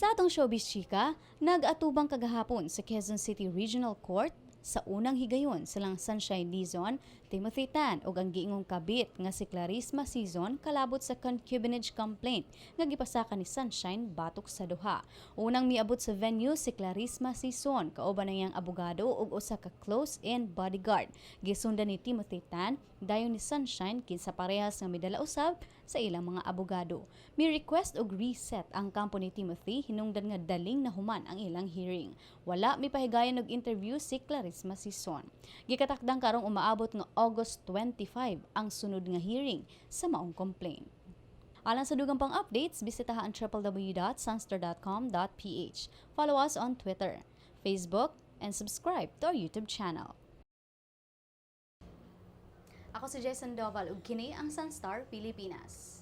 Sa atong showbiz chika, nag-atubang kagahapon sa Quezon City Regional Court sa unang higayon silang Sunshine Dizon, Timothy Tan ug ang giingong kabit nga si Clarisma Season kalabot sa concubinage complaint nga gipasaka ni Sunshine batok sa duha. Unang miabot sa venue si Clarisma Season kauban na iyang abogado ug usa ka close-in bodyguard. Gisundan ni Timothy Tan dayon ni Sunshine kinsa parehas nga midala usab sa ilang mga abogado. Mi request og reset ang kampo ni Timothy hinungdan nga daling nahuman ang ilang hearing. Wala mi pahigayon og interview si Clarisma Sison. Gikatakdang karong umaabot nga August 25 ang sunod nga hearing sa maong complaint. Alang sa dugang pang updates, bisitaha ang www.sunstar.com.ph. Follow us on Twitter, Facebook, and subscribe to our YouTube channel. Ako si Jason Doval ug kini ang Sunstar Pilipinas.